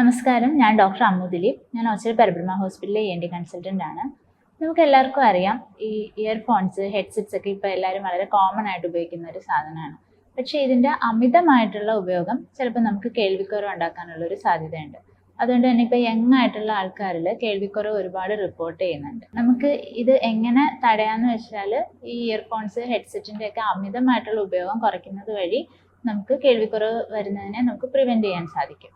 നമസ്കാരം. ഞാൻ ഡോക്ടർ അമ്മു ദിലീപ്. ഞാൻ ഓച്ചിറ പരബ്രഹ്മ ഹോസ്പിറ്റലിലെ എൻ ഡി കൺസൾട്ടന്റ് ആണ്. നമുക്ക് എല്ലാവർക്കും അറിയാം ഈ ഇയർഫോൺസ് ഹെഡ്സെറ്റ്സ് ഒക്കെ ഇപ്പോൾ എല്ലാവരും വളരെ കോമൺ ആയിട്ട് ഉപയോഗിക്കുന്ന ഒരു സാധനമാണ്. പക്ഷേ ഇതിന്റെ അമിതമായിട്ടുള്ള ഉപയോഗം ചിലപ്പോൾ നമുക്ക് കേൾവിക്കുറവ് ഉണ്ടാക്കാനുള്ള ഒരു സാധ്യതയുണ്ട്. അതുകൊണ്ട് തന്നെ ഇപ്പോൾ യങ് ആയിട്ടുള്ള ആൾക്കാരിൽ കേൾവിക്കുറവ് ഒരുപാട് റിപ്പോർട്ട് ചെയ്യുന്നുണ്ട്. നമുക്ക് ഇത് എങ്ങനെ തടയാന്ന് വെച്ചാൽ ഈ ഇയർഫോൺസ് ഹെഡ്സെറ്റിന്റെ ഒക്കെ അമിതമായിട്ടുള്ള ഉപയോഗം കുറയ്ക്കുന്നത് വഴി നമുക്ക് കേൾവിക്കുറവ് വരുന്നതിനെ നമുക്ക് പ്രിവെന്റ് ചെയ്യാൻ സാധിക്കും.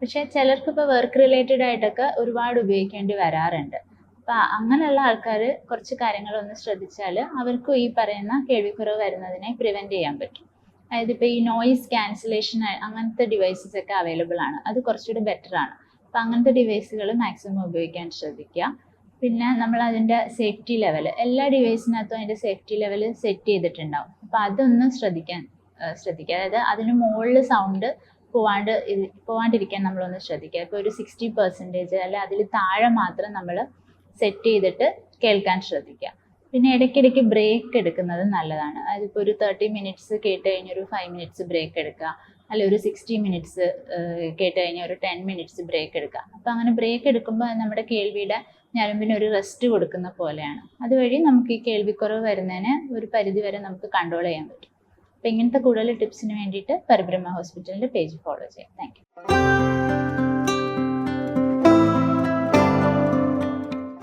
പക്ഷേ ചിലർക്ക് ഇപ്പോൾ വർക്ക് റിലേറ്റഡ് ആയിട്ടൊക്കെ ഒരുപാട് ഉപയോഗിക്കേണ്ടി വരാറുണ്ട്. അപ്പം അങ്ങനെയുള്ള ആൾക്കാർ കുറച്ച് കാര്യങ്ങൾ ഒന്ന് ശ്രദ്ധിച്ചാൽ അവർക്കും ഈ പറയുന്ന കേൾവിക്കുറവ് വരുന്നതിനെ പ്രിവെന്റ് ചെയ്യാൻ പറ്റും. അതായത് ഇപ്പൊ ഈ നോയിസ് ക്യാൻസലേഷൻ അങ്ങനത്തെ ഡിവൈസസ് ഒക്കെ അവൈലബിൾ ആണ്. അത് കുറച്ചുകൂടി ബെറ്റർ ആണ്. അപ്പം അങ്ങനത്തെ ഡിവൈസുകൾ മാക്സിമം ഉപയോഗിക്കാൻ ശ്രദ്ധിക്കുക. പിന്നെ നമ്മൾ അതിന്റെ സേഫ്റ്റി ലെവൽ എല്ലാ ഡിവൈസിനകത്തും അതിന്റെ സേഫ്റ്റി ലെവൽ സെറ്റ് ചെയ്തിട്ടുണ്ടാവും. അപ്പോൾ അതൊന്ന് ശ്രദ്ധിക്കാൻ ശ്രദ്ധിക്കുക. അതായത് അതിന് മുകളിൽ സൗണ്ട് പോവാണ്ട് പോവാണ്ടിരിക്കാൻ നമ്മളൊന്ന് ശ്രദ്ധിക്കുക. ഇപ്പോൾ ഒരു സിക്സ്റ്റി പെർസെന്റേജ് അല്ലെ അതിൽ താഴെ മാത്രം നമ്മൾ സെറ്റ് ചെയ്തിട്ട് കേൾക്കാൻ ശ്രദ്ധിക്കുക. പിന്നെ ഇടയ്ക്കിടയ്ക്ക് ബ്രേക്ക് എടുക്കുന്നത് നല്ലതാണ്. അതായത് ഇപ്പോൾ ഒരു തേർട്ടി മിനിറ്റ്സ് കേട്ട് കഴിഞ്ഞ് ഒരു ഫൈവ് മിനിറ്റ്സ് ബ്രേക്ക് എടുക്കുക. അല്ലെ ഒരു സിക്സ്റ്റി മിനിറ്റ്സ് കേട്ട് കഴിഞ്ഞാൽ ഒരു ടെൻ മിനിറ്റ്സ് ബ്രേക്ക് എടുക്കുക. അപ്പോൾ അങ്ങനെ ബ്രേക്ക് എടുക്കുമ്പോൾ നമ്മുടെ കേൾവിയുടെ ഞരമ്പിന് ഒരു റെസ്റ്റ് കൊടുക്കുന്ന പോലെയാണ്. അതുവഴി നമുക്ക് ഈ കേൾവിക്കുറവ് വരുന്നതിന് ഒരു പരിധി വരെ നമുക്ക് കൺട്രോൾ ചെയ്യാൻ പറ്റും. ഇങ്ങനത്തെ കൂടുതൽ ടിപ്സിന് വേണ്ടിയിട്ട് പരബ്രഹ്മ ഹോസ്പിറ്റലിന്റെ പേജ് ഫോളോ ചെയ്യാം. താങ്ക്